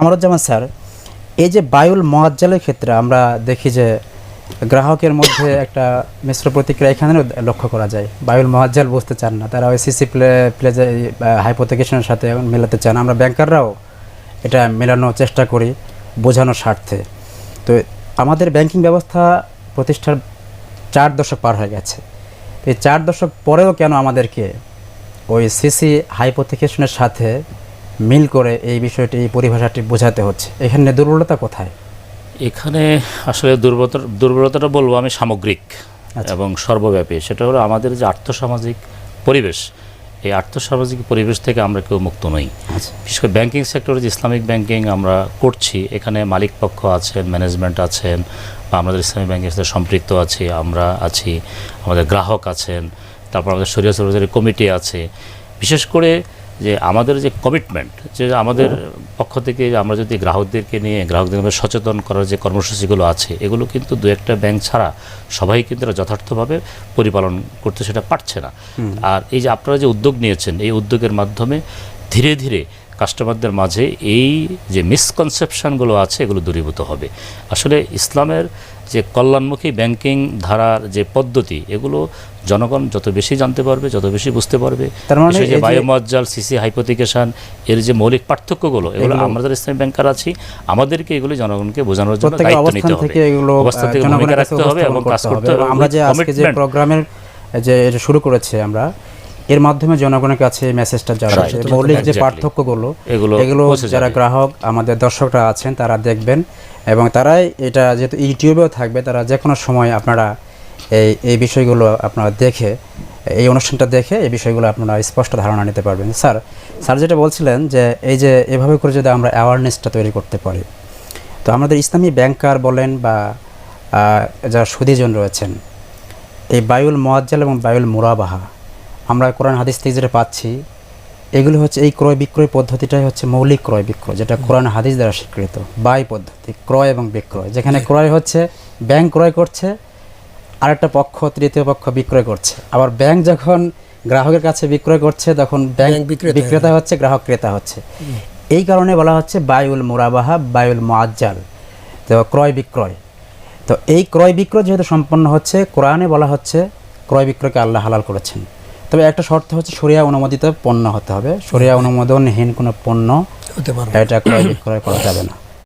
Kamruzzaman sir, এই যে বায়ুল মহাজ্জালের ক্ষেত্রে আমরা দেখি যে গ্রাহকের মধ্যে একটা মিশ্র প্রতিক্রিয়া এখানেও লক্ষ্য করা যায়। বায়ুল মহাজ্জাল বুঝতে চান না, তারা ওই সিসি প্লে প্লেজে হাইপোথিকেশনের সাথে মেলাতে চান। আমরা ব্যাংকাররাও এটা মেলানোর চেষ্টা করি বোঝানোর স্বার্থে। তো আমাদের ব্যাংকিং ব্যবস্থা প্রতিষ্ঠার চার দশক পার হয়ে গেছে। এই চার দশক পরেও কেন আমাদেরকে ওই সিসি হাইপোথিকেশনের সাথে মিল করে এই বিষয়টি এই পরিভাষাটি বোঝাতে হচ্ছে। এখানে দুর্বলতা কোথায়? এখানে আসলে দুর্বলতা দুর্বলতাটা বলব আমি সামগ্রিক আচ্ছা। এবং সর্বব্যাপী। সেটা হলো আমাদের যে আর্থসামাজিক পরিবেশ এই আর্থসামাজিক পরিবেশ থেকে আমরা কেউ মুক্ত নই। আচ্ছা। বিশেষ করে ব্যাংকিং সেক্টরে যে ইসলামিক ব্যাংকিং আমরা করছি এখানে মালিক পক্ষ আছেন ম্যানেজমেন্ট আছেন বা আমাদের ইসলামিক ব্যাংকের সাথে সম্পৃক্ত আছি আমরা আছি আমাদের গ্রাহক আছেন তারপর আমাদের সরকারি কমিটি আছে। বিশেষ করে যে আমাদের যে কমিটমেন্ট যে আমাদের পক্ষ থেকে আমরা যদি গ্রাহকদেরকে নিয়ে গ্রাহকদের মধ্যে সচেতন করার যে কর্মসূচিগুলো আছে এগুলো কিন্তু দু একটা ব্যাংক ছাড়া সবাই কিন্তু যথার্থভাবে পরিপালন করতে সেটা পারছে না। আর এই যে আপনারা যে উদ্যোগ নিয়েছেন এই উদ্যোগের মাধ্যমে ধীরে ধীরে কাস্টমারদের মাঝে এই যে মিসকনসেপশনগুলো আছে এগুলো দূরীভূত হবে। আসলে ইসলামের যে কল্যাণমুখী ব্যাংকিং ধারার যে পদ্ধতি এগুলো জনগণ যত বেশি জানতে পারবে যত বেশি বুঝতে পারবে। তার মানে যে বায়োমজ্জাল সিসি হাইপোথিকেশন এর যে মৌলিক পার্থক্যগুলো এগুলো আমাদের ইসলামী ব্যাংকার আছি। আমাদেরকে এগুলো জনগণকে বোঝানোর জন্য দায়িত্ব নিতে হবে। আহ, থেকে ভূমিকা রাখতে হবে এবং কাজ করতে হবে। আমরা যে আজকে যে প্রোগ্রামের যে শুরু করেছি আমরা এর মাধ্যমে জনগণের কাছে মেসেজটা যাবে। Right, মৌলিক যে. পার্থক্যগুলো এগুলো এগুলো যারা গ্রাহক আমাদের দর্শকরা আছেন তারা দেখবেন এবং তারাই এটা যেহেতু ইউটিউবেও থাকবে তারা যে কোনো সময় আপনারা এই এই বিষয়গুলো আপনারা দেখে এই অনুষ্ঠানটা দেখে এই বিষয়গুলো আপনারা স্পষ্ট ধারণা নিতে পারবেন। স্যার স্যার যেটা বলছিলেন যে এই যে এভাবে করে যদি আমরা অ্যাওয়ারনেসটা তৈরি করতে পারি তো আমাদের ইসলামী ব্যাংকার বলেন বা যারা সুদীজন রয়েছেন এই বায়ুল মোয়াজ্জাল এবং বায়ুল মুরাবাহা আমরা কোরআন হাদিস থেকে যেটা পাচ্ছি এগুলো হচ্ছে এই ক্রয় বিক্রয় পদ্ধতিটাই হচ্ছে মৌলিক ক্রয় বিক্রয় যেটা কোরআন হাদিস দ্বারা স্বীকৃত বাই পদ্ধতি ক্রয় এবং বিক্রয়। যেখানে ক্রয় হচ্ছে ব্যাংক ক্রয় করছে আরেকটা পক্ষ তৃতীয় পক্ষ বিক্রয় করছে। আবার ব্যাংক যখন গ্রাহকের কাছে বিক্রয় করছে তখন ব্যাংক বিক্রেতা হচ্ছে। গ্রাহক ক্রেতা হচ্ছে। এই কারণে বলা হচ্ছে বায়ুল মুরাবাহা বায়ুল মোয়াজ্জাল তো ক্রয় বিক্রয়। তো এই ক্রয় বিক্রয় যেহেতু সম্পন্ন হচ্ছে কোরআনে বলা হচ্ছে ক্রয় বিক্রয়কে আল্লাহ হালাল করেছেন। তবে একটা শর্ত হচ্ছে সরিয়া অনুমোদিত পণ্য হতে হবে। সরিয়া অনুমোদনহীন কোনো পণ্য হতে পারবে এটা ক্রয় বিক্রয় করা যাবে না।